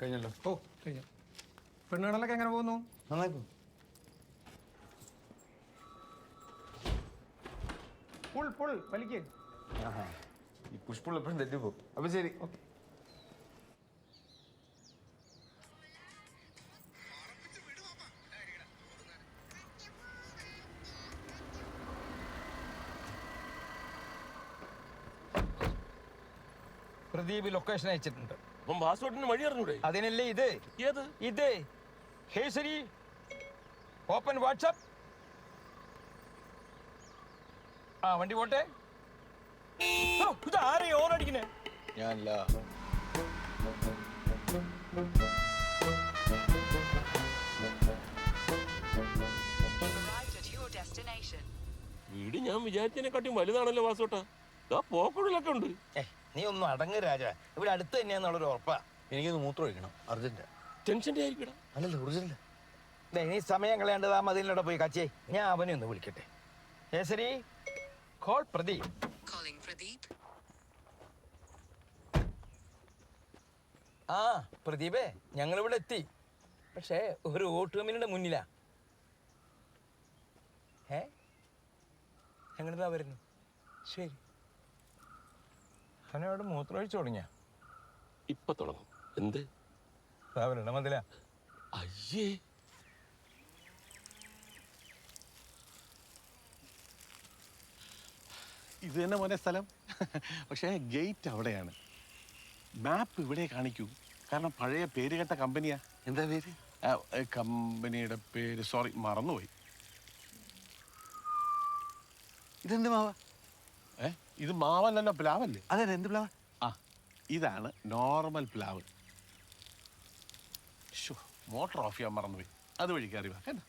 കഴിഞ്ഞല്ലോ. ഓ കഴിഞ്ഞു. പെണ്ണുകളൊക്കെ എങ്ങനെ പോകുന്നു? നന്നായി പോകും പുൾ പുൾ വലിക്ക് ഈ പുഷ്പുള്ള എപ്പോഴും തെറ്റിപ്പോ അപ്പൊ ശരി. പ്രദീപ് ലൊക്കേഷൻ അയച്ചിട്ടുണ്ട്. അപ്പം പാസ്പോർട്ടിന് വഴി അറിഞ്ഞൂടെ? അതിനല്ലേ ഇത്? ഏത്? ഇത്. ഹേസരി ഓപ്പൺ വാട്സപ്പ് ആ വണ്ടി പോട്ടെ. ഓ, ഇത് ആരെയും ഓണടിക്കുന്നേ ഞാനല്ല. വീട് ഞാൻ വിചാരിച്ചതിനെക്കാട്ടിയും വലുതാണല്ലോ വാസോട്ടാ പോക്കുള്ളിലൊക്കെ ഉണ്ട്. ഏ നീ ഒന്നും അടങ്ങ് രാജ. ഇവിടെ അടുത്ത് തന്നെയാന്നുള്ളൊരു ഉറപ്പാ. എനിക്കൊന്ന് മൂത്രം ഒഴിക്കണം. അർജന്റ്. ടെൻഷന്റെ ആയിരിക്കടാ. അല്ലല്ല ഒറിജിനൽ ദേ, നീ സമയം കളയാണ്ട് ആ മതിലിനോടെ പോയി കച്ചേ. ഞാൻ അവനെ ഒന്ന് വിളിക്കട്ടെ. Hey Siri call Pradeep. Calling Pradeep. ആ പ്രദീപേ ഞങ്ങൾ ഇവിടെ എത്തി. പക്ഷേ ഒരു ഓട്ടുകമ്മിനിയുടെ മുന്നിലാ. ഏ ഞങ്ങളിതാ വരുന്നു? ശരി. അവനോട് മൂത്രമൊഴിച്ചു തുടങ്ങിയ. ഇപ്പൊ തുടങ്ങും. എന്ത്? അവരുടെ മതില. അയ്യേ. ഇത് തന്നെ മോനെ സ്ഥലം. പക്ഷേ ഗേറ്റ് അവിടെയാണ്. മാപ്പ് ഇവിടെ കാണിക്കൂ. കാരണം പഴയ പേര് കേട്ട കമ്പനിയാ. എന്താ പേര്? ആ, കമ്പനിയുടെ പേര് സോറി മറന്നുപോയി. ഇതെന്ത് മാവാ? ഏ? ഇത് മാവല്ലല്ലോ പ്ലാവല്ലേ? അതെ എന്ത് പ്ലാവ്? ആ ഇതാണ് നോർമൽ പ്ലാവ്. മോട്ടർ ഓഫ് ചെയ്യാൻ മറന്നുപോയി. അത് വഴി കയറി വാ കേട്ടോ?